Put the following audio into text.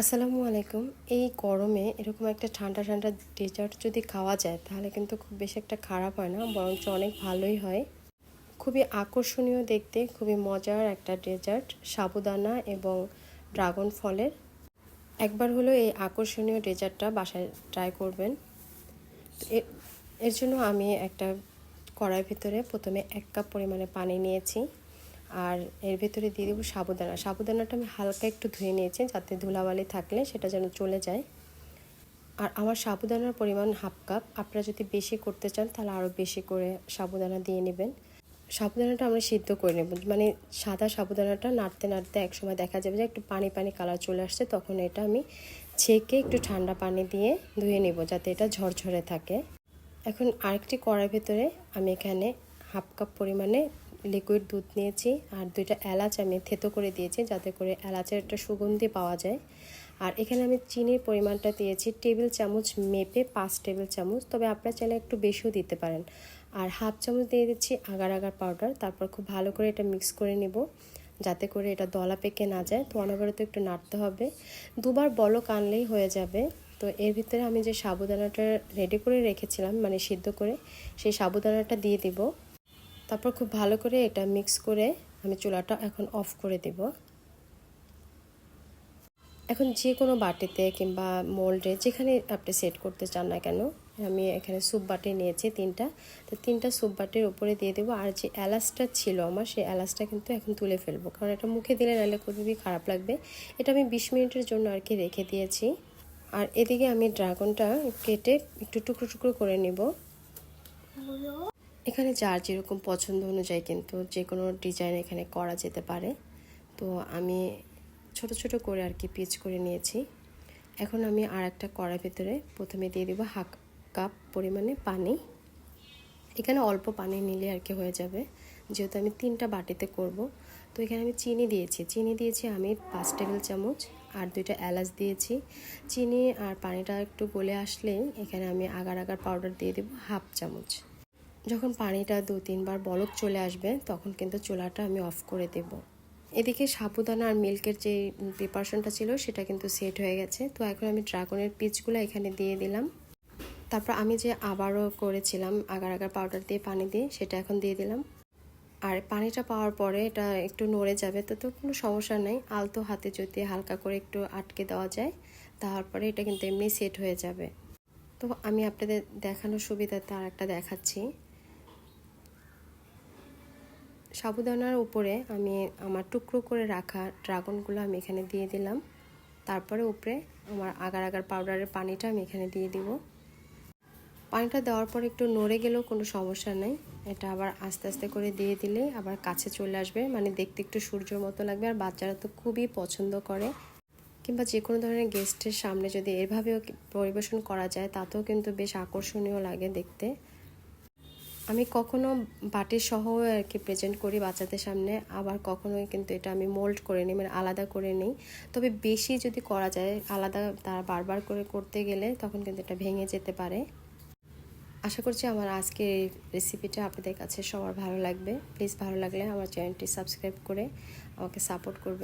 আসসালামু আলাইকুম। এই গরমে এরকম একটা ঠান্ডা ঠান্ডা ডেজার্ট যদি খাওয়া যায়, তাহলে কিন্তু খুব বেশি একটা খারাপ হয় না, বরঞ্চ অনেক ভালোই হয়। খুবই আকর্ষণীয় দেখতে, খুবই মজার একটা ডেজার্ট সাবুদানা এবং ড্রাগন ফলের। একবার হলো এই আকর্ষণীয় ডেজার্টটা বাসায় ট্রাই করবেন। এর জন্য আমি একটা কড়াইয়ের ভিতরে প্রথমে এক কাপ পরিমাণে পানি নিয়েছি। আর এর ভেতরে দিয়ে দেবো সাবুদানা। সাবুদানাটা আমি হালকা একটু ধুয়ে নিয়েছি, যাতে ধুলাবালি থাকলে সেটা যেন চলে যায়। আর আমার সাবুদানার পরিমাণ হাফ কাপ। আপনারা যদি বেশি করতে চান, তাহলে আরও বেশি করে সাবুদানা দিয়ে নেবেন। সাবুদানাটা আমরা সিদ্ধ করে নেব। মানে সাদা সাবুদানাটা নাড়তে নাড়তে একসময় দেখা যাবে যে একটু পানি পানি কালার চলে আসছে, তখন এটা আমি ছেঁকে একটু ঠান্ডা পানি দিয়ে ধুয়ে নেব, যাতে এটা ঝরঝরে থাকে। এখন আরেকটি কড়াই ভেতরে আমি এখানে হাফ কাপ পরিমাণে লিকুইড দুধ নিয়েছি আর দুইটা এলাচ আমি থেতো করে দিয়েছি যাতে করে এলাচের একটা সুগন্ধি পাওয়া যায়। আর এখানে আমি চিনির পরিমাণটা দিয়েছি টেবিল চামচ মেপে পাঁচ টেবিল চামচ, তবে আপনার চাইলে একটু বেশিও দিতে পারেন। আর হাফ চামচ দিয়ে দিচ্ছি আগার আগার পাউডার, তারপর খুব ভালো করে এটা মিক্স করে নেব যাতে করে এটা দলা পেকে না যায়। তো অনবরত একটু নাড়তে হবে। দুবার বলক আনলেই হয়ে যাবে। তো এর ভিতরে আমি যে সাবুদানাটা রেডি করে রেখেছিলাম মানে সিদ্ধ করে, সেই সাবুদানাটা দিয়ে দিব। তারপর খুব ভালো করে এটা মিক্স করে আমি চুলাটা এখন অফ করে দেব। এখন যে কোনো বাটিতে কিংবা মোল্ডে যেখানে আপনি সেট করতে চান না কেন, আমি এখানে স্যুপ বাটি নিয়েছি তিনটা। তো তিনটা স্যুপ বাটির উপরে দিয়ে দেবো। আর যে এলাচটা ছিল আমার, সেই এলাচটা কিন্তু এখন তুলে ফেলব। কারণ এটা মুখে দিলে নাহলে খুবই খারাপ লাগবে। এটা আমি বিশ মিনিটের জন্য আর কি রেখে দিয়েছি। আর এদিকে আমি ড্রাগনটা কেটে একটু টুকরো টুকরো করে নিব। এখানে যার যেরকম পছন্দ অনুযায়ী কিন্তু যে কোনো ডিজাইন এখানে করা যেতে পারে। তো আমি ছোট ছোট করে আর কি পিচ করে নিয়েছি। এখন আমি আর একটা কড়াই ভিতরে প্রথমে দিয়ে দিব হাফ কাপ পরিমাণে পানি। এখানে অল্প পানি নিলে আর কি হয়ে যাবে। যেহেতু আমি তিনটা বাটিতে করব, তো এখানে আমি চিনি দিয়েছি। চিনি দিয়েছি আমি পাঁচ টেবিল চামচ আর দুইটা এলাচ দিয়েছি। চিনি আর পানিটা একটু গলে আসলেই এখানে আমি আগার আগার পাউডার দিয়ে দেবো হাফ চামচ। যখন পানিটা দু তিনবার বলক চলে আসবে, তখন কিন্তু চুলাটা আমি অফ করে দেব। এদিকে সাবুদানা আর মিল্কের যে প্রিপারেশনটা ছিল, সেটা কিন্তু সেট হয়ে গেছে। তো এখন আমি ড্রাগনের পিচগুলো এখানে দিয়ে দিলাম। তারপর আমি যে আবারও করেছিলাম, আগার আগার পাউডার দিয়ে পানি দিয়ে, সেটা এখন দিয়ে দিলাম। আর পানিটা পাওয়ার পরে এটা একটু নড়ে যাবে তো তো কোনো সমস্যা নেই। আলতো হাতে যদি হালকা করে একটু আটকে দেওয়া যায়, তারপরে এটা কিন্তু এমনি সেট হয়ে যাবে। তো আমি আপনাদের দেখানোর সুবিধাতে আর একটা দেখাচ্ছি। সাবুদানার উপরে আমি আমার টুকরো করে রাখা ড্রাগনগুলো আমি এখানে দিয়ে দিলাম। তারপরে উপরে আমার আগার আগার পাউডারের পানিটা আমি এখানে দিয়ে দিব। পানিটা দেওয়ার পর একটু নড়ে গেলেও কোনো সমস্যা নেই। এটা আবার আস্তে আস্তে করে দিয়ে দিলে আবার কাছে চলে আসবে। মানে দেখতে একটু সূর্যের মতো লাগবে আর বাচ্চারা তো খুবই পছন্দ করে। কিংবা যে কোনো ধরনের গেস্টের সামনে যদি এভাবেও পরিবেশন করা যায়, তাতেও কিন্তু বেশ আকর্ষণীয় লাগে দেখতে। আমি কখনো বাটির সহ আর কি প্রেজেন্ট করি বাচ্চাদের সামনে, আবার কখনোই কিন্তু এটা আমি মোল্ড করে নিই মানে আলাদা করে নিই। তবে বেশি যদি করা যায়, আলাদা তারা বারবার করে করতে গেলে তখন কিন্তু এটা ভেঙে যেতে পারে। আশা করছি আমার আজকে রেসিপিটা আপনাদের কাছে সবার ভালো লাগবে। প্লিজ ভালো লাগলে আমার চ্যানেলটি সাবস্ক্রাইব করে আমাকে সাপোর্ট করবে।